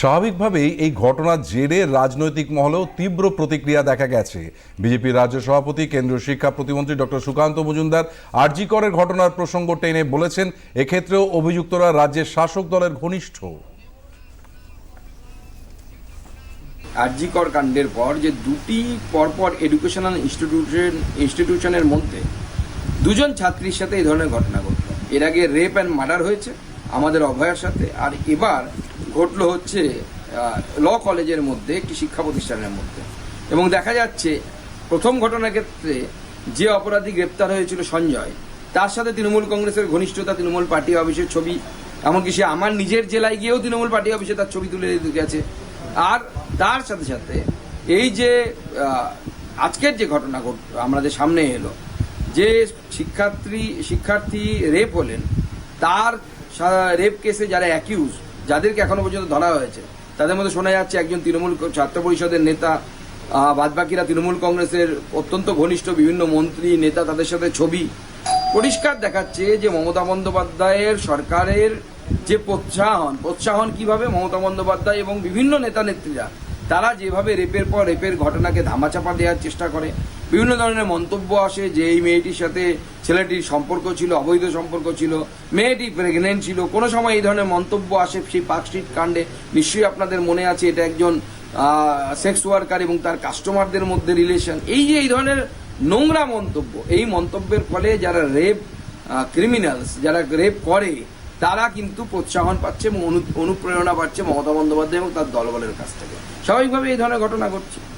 স্বাভাবিকভাবেই এই ঘটনার জেরে রাজনৈতিক মহলেও তীব্র প্রতিক্রিয়া দেখা গেছে। বিজেপির রাজ্য সভাপতি, কেন্দ্রীয় শিক্ষা প্রতিমন্ত্রী ডক্টর সুকান্ত মজুমদার আরজি করের ঘটনার প্রসঙ্গ টেনে বলেছেন, এক্ষেত্রেও অভিযুক্তরা রাজ্যের শাসক দলের ঘনিষ্ঠ। আরজিকর কাণ্ডের পর যে দুটি পরপর এডুকেশনাল ইনস্টিটিউশন ইনস্টিটিউশনের মধ্যে দুজন ছাত্রীর সাথে এই ধরনের ঘটনা ঘটলো। এর আগে রেপ অ্যান্ড মার্ডার হয়েছে, আমাদের অভয়ার সাথে, আর এবার ঘটলো হচ্ছে ল কলেজের মধ্যে, একটি শিক্ষা প্রতিষ্ঠানের মধ্যে। এবং দেখা যাচ্ছে, প্রথম ঘটনার ক্ষেত্রে যে অপরাধী গ্রেপ্তার হয়েছিল সঞ্জয়, তার সাথে তৃণমূল কংগ্রেসের ঘনিষ্ঠতা, তৃণমূল পার্টি অফিসের ছবি, এমনকি সে আমার নিজের জেলায় গিয়েও তৃণমূল পার্টি অফিসে তার ছবি তুলে গেছে। আর তার সাথে সাথে, এই যে আজকের যে ঘটনা ঘট, আমাদের সামনে এলো, যে শিক্ষার্থী শিক্ষার্থী রেপ হলেন, তার রেপ কেসে যারা অ্যাকিউজ যাদেরকে এখনও পর্যন্ত ধরা হয়েছে, তাদের মধ্যে শোনা যাচ্ছে একজন তৃণমূল ছাত্র পরিষদের নেতা বাদবাকিরা তৃণমূল কংগ্রেসের অত্যন্ত ঘনিষ্ঠ বিভিন্ন মন্ত্রী, নেতা তাদের সাথে ছবি পরিষ্কার দেখাচ্ছে যে মমতা বন্দ্যোপাধ্যায়ের সরকারের যে প্রোৎসাহন প্রোৎসাহন কীভাবে মমতা বন্দ্যোপাধ্যায় এবং বিভিন্ন নেতা নেত্রীরা তারা যেভাবে রেপের পর রেপের ঘটনাকে ধামাচাপা দেওয়ার চেষ্টা করে, বিভিন্ন ধরনের মন্তব্য আসে যে এই মেয়েটির সাথে ছেলেটির সম্পর্ক ছিল, অবৈধ সম্পর্ক ছিল, মেয়েটি প্রেগনেন্ট ছিল, কোনো সময় এই ধরনের মন্তব্য আসে সেই পার্ক স্ট্রিট কাণ্ডে। নিশ্চয়ই আপনাদের মনে আছে এটা একজন সেক্স ওয়ার্কার এবং তার কাস্টমারদের মধ্যে রিলেশন এই যে এই ধরনের নোংরা মন্তব্য, এই মন্তব্যের ফলে যারা রেপ ক্রিমিনালস যারা রেপ করে তারা কিন্তু প্রোৎসাহন পাচ্ছে এবং অনু- অনুপ্রেরণা পাচ্ছে মমতা বন্দ্যোপাধ্যায় এবং তার দলবলের কাছ থেকে। স্বাভাবিকভাবে এই ধরনের ঘটনা ঘটছে।